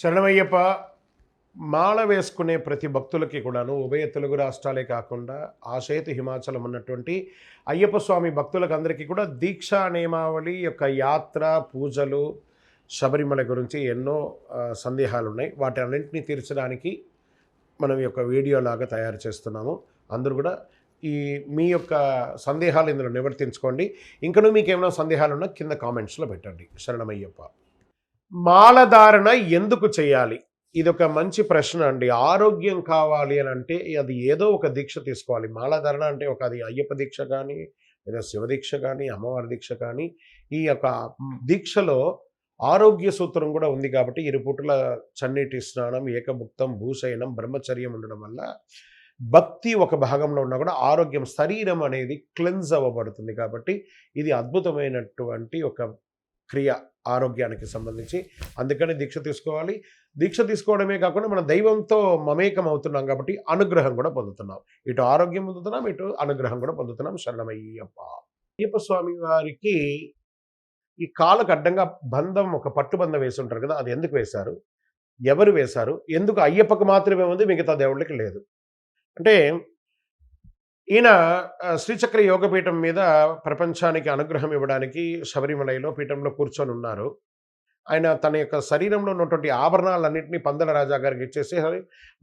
శరణమయ్యప్ప మాల వేసుకునే ప్రతి భక్తులకి కూడాను ఉభయ తెలుగు రాష్ట్రాలే కాకుండా ఆశయతు హిమాచలం ఉన్నటువంటి అయ్యప్ప స్వామి భక్తులకు అందరికీ కూడా దీక్షా నియమావళి యొక్క యాత్ర పూజలు శబరిమల గురించి ఎన్నో సందేహాలు ఉన్నాయి వాటి అన్నింటినీ తీర్చడానికి మనం ఈ యొక్క వీడియోలాగా తయారు చేస్తున్నాము. అందరూ కూడా ఈ మీ యొక్క సందేహాలు ఇందులో నివర్తించుకోండి. ఇంకనూ మీకు ఏమైనా సందేహాలు ఉన్నా కింద కామెంట్స్లో పెట్టండి. శరణమయ్యప్ప. మాలధారణ ఎందుకు చేయాలి? ఇది ఒక మంచి ప్రశ్న అండి. ఆరోగ్యం కావాలి అని అంటే అది ఏదో ఒక దీక్ష తీసుకోవాలి. మాలధారణ అంటే ఒక అది అయ్యప్ప దీక్ష కానీ లేదా శివ దీక్ష కానీ అమ్మవారి దీక్ష కానీ ఈ యొక్క దీక్షలో ఆరోగ్య సూత్రం కూడా ఉంది కాబట్టి ఇరుపుటుల చన్నీటి స్నానం ఏకముక్తం భూశయనం బ్రహ్మచర్యం ఉండడం వల్ల భక్తి ఒక భాగంలో ఉన్నా కూడా ఆరోగ్యం శరీరం అనేది క్లెన్స్ అవ్వబడుతుంది కాబట్టి ఇది అద్భుతమైనటువంటి ఒక క్రియ ఆరోగ్యానికి సంబంధించి. అందుకని దీక్ష తీసుకోవాలి. దీక్ష తీసుకోవడమే కాకుండా మన దైవంతో మమేకం అవుతున్నాం కాబట్టి అనుగ్రహం కూడా పొందుతున్నాం. ఇటు ఆరోగ్యం పొందుతున్నాం ఇటు అనుగ్రహం కూడా పొందుతున్నాం. శరణమయ్యప్ప. అయ్యప్ప స్వామి వారికి ఈ కాళ్ళకు అడ్డంగా బంధం ఒక పట్టుబంధం వేసి ఉంటారు కదా అది ఎందుకు వేశారు? ఎవరు వేశారు? ఎందుకు అయ్యప్పకు మాత్రమే ఉంది మిగతా దేవుళ్ళకి లేదు. అంటే ఈయన శ్రీచక్ర యోగపీఠం మీద ప్రపంచానికి అనుగ్రహం ఇవ్వడానికి శబరిమలైలో పీఠంలో కూర్చొని ఉన్నారు. ఆయన తన యొక్క శరీరంలో ఉన్నటువంటి ఆభరణాలన్నింటినీ పందల రాజా గారికి ఇచ్చేసి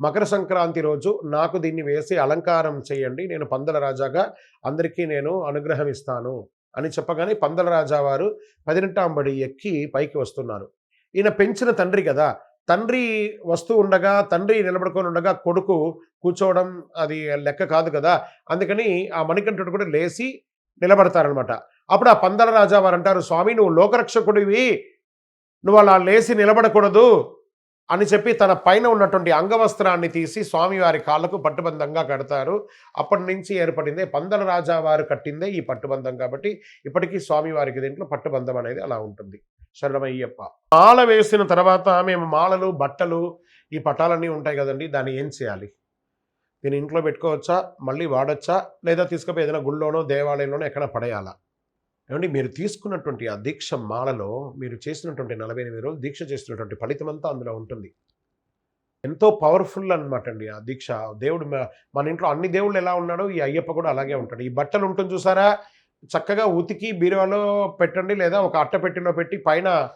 మకర సంక్రాంతి రోజు నాకు దీన్ని వేసి అలంకారం చేయండి. నేను పందల రాజాగా అందరికీ నేను అనుగ్రహం ఇస్తాను అని చెప్పగానే పందల రాజా వారు పదినెట్టాం బడి ఎక్కి పైకి వస్తున్నారు. ఈయన పెంచిన తండ్రి కదా తండ్రి వస్తూ ఉండగా తండ్రి నిలబడుకొని ఉండగా కొడుకు కూర్చోవడం అది లెక్క కాదు కదా. అందుకని ఆ మణికంఠుడు కూడా లేచి నిలబడతారనమాట. అప్పుడు ఆ పందల రాజా వారు అంటారు స్వామి నువ్వు లోకరక్షకుడివి. నువ్వు అలా లేచి నిలబడకూడదు అని చెప్పి తన పైన ఉన్నటువంటి అంగవస్త్రాన్ని తీసి స్వామివారి కాళ్ళకు పట్టుబంధంగా కడతారు. అప్పటి నుంచి ఏర్పడిందే పందల రాజా వారు కట్టిందే ఈ పట్టుబంధం కాబట్టి ఇప్పటికీ స్వామివారికి దీంట్లో పట్టుబంధం అనేది అలా ఉంటుంది. శరణమయ్యప్ప. మాల వేసిన తర్వాత మేము మాలలు బట్టలు ఈ పటాలన్నీ ఉంటాయి కదండి దాన్ని ఏం చేయాలి? దీన్ని ఇంట్లో పెట్టుకోవచ్చా? మళ్ళీ వాడచ్చా? లేదా తీసుకుపోయి ఏదైనా గుళ్ళోనో దేవాలయంలోనో ఎక్కడ పడేయాలా? ఏమండి మీరు తీసుకున్నటువంటి ఆ దీక్ష మాలలో మీరు చేసినటువంటి నలభై ఎనిమిది రోజులు దీక్ష చేసినటువంటి ఫలితం అంతా అందులో ఉంటుంది. ఎంతో పవర్ఫుల్ అనమాట అండి ఆ దీక్ష. దేవుడు మన ఇంట్లో అన్ని దేవుళ్ళు ఎలా ఉన్నాడో ఈ అయ్యప్ప కూడా అలాగే ఉంటాడు. ఈ బట్టలు ఉంటుంది చూసారా? చక్కగా ఉతికి బీరువాలో పెట్టండి లేదా ఒక అట్టపెట్టిలో పెట్టి పైన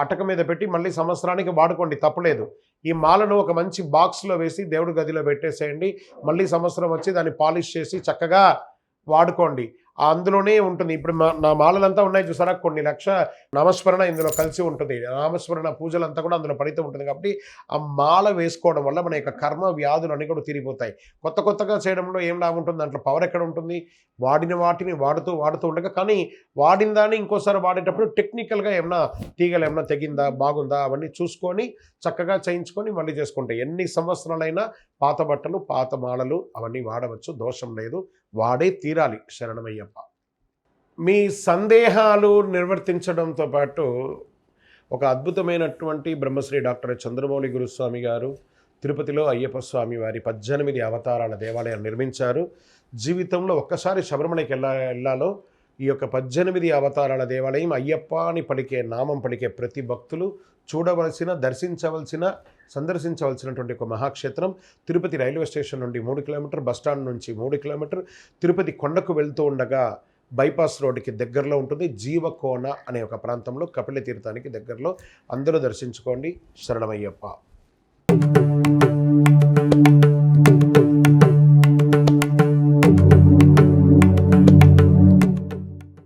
అటక మీద పెట్టి మళ్ళీ సంవత్సరానికి వాడుకోండి తప్పలేదు. ఈ మాలను ఒక మంచి బాక్స్లో వేసి దేవుడి గదిలో పెట్టేసేయండి. మళ్ళీ సంవత్సరం వచ్చి దాన్ని పాలిష్ చేసి చక్కగా వాడుకోండి. అందులోనే ఉంటుంది. ఇప్పుడు మా- నా మాలలంతా ఉన్నాయి చూసారా? కొన్ని లక్ష నామస్మరణ ఇందులో కలిసి ఉంటుంది. నామస్మరణ పూజలంతా కూడా అందులో పడితే ఉంటుంది కాబట్టి ఆ మాల వేసుకోవడం వల్ల మన యొక్క కర్మ వ్యాధులు అన్నీ కూడా తీరిపోతాయి. కొత్త కొత్తగా చేయడంలో ఏం లాభం ఉంటుంది? దాంట్లో పవర్ ఎక్కడ ఉంటుంది? వాడిన వాటిని వాడుతూ వాడుతూ ఉండగా కానీ వాడిన దాన్ని ఇంకోసారి వాడేటప్పుడు టెక్నికల్గా ఏమన్నా తీగలు ఏమన్నా తెగిందా? బాగుందా? అవన్నీ చూసుకొని చక్కగా చేయించుకొని మళ్ళీ చేసుకుంటాయి ఎన్ని సంవత్సరాలైనా పాత బట్టలు పాత మాలలు అవన్నీ వాడవచ్చు. దోషం లేదు. వాడే తీరాలి శరణమయ్యప్ప. మీ సందేహాలు నిర్వర్తించడంతో పాటు ఒక అద్భుతమైనటువంటి బ్రహ్మశ్రీ డాక్టర్ చంద్రమౌళి గురుస్వామి గారు తిరుపతిలో అయ్యప్ప స్వామి వారి పద్దెనిమిది అవతారాల దేవాలయం నిర్మించారు. జీవితంలో ఒక్కసారి శబరిమలకి వెళ్ళా వెళ్ళాలో ఈ యొక్క పద్దెనిమిది అవతారాల దేవాలయం అయ్యప్ప అని పలికే నామం పలికే ప్రతి భక్తులు చూడవలసిన దర్శించవలసిన సందర్శించవలసినటువంటి ఒక మహాక్షేత్రం. తిరుపతి రైల్వే స్టేషన్ నుండి మూడు కిలోమీటర్ బస్టాండ్ నుంచి మూడు కిలోమీటర్. తిరుపతి కొండకు వెళ్తూ ఉండగా బైపాస్ రోడ్డుకి దగ్గరలో ఉంటుంది. జీవకోన అనే ఒక ప్రాంతంలో కపిల తీర్థానికి దగ్గరలో. అందరూ దర్శించుకోండి. శరణమయ్యప్ప.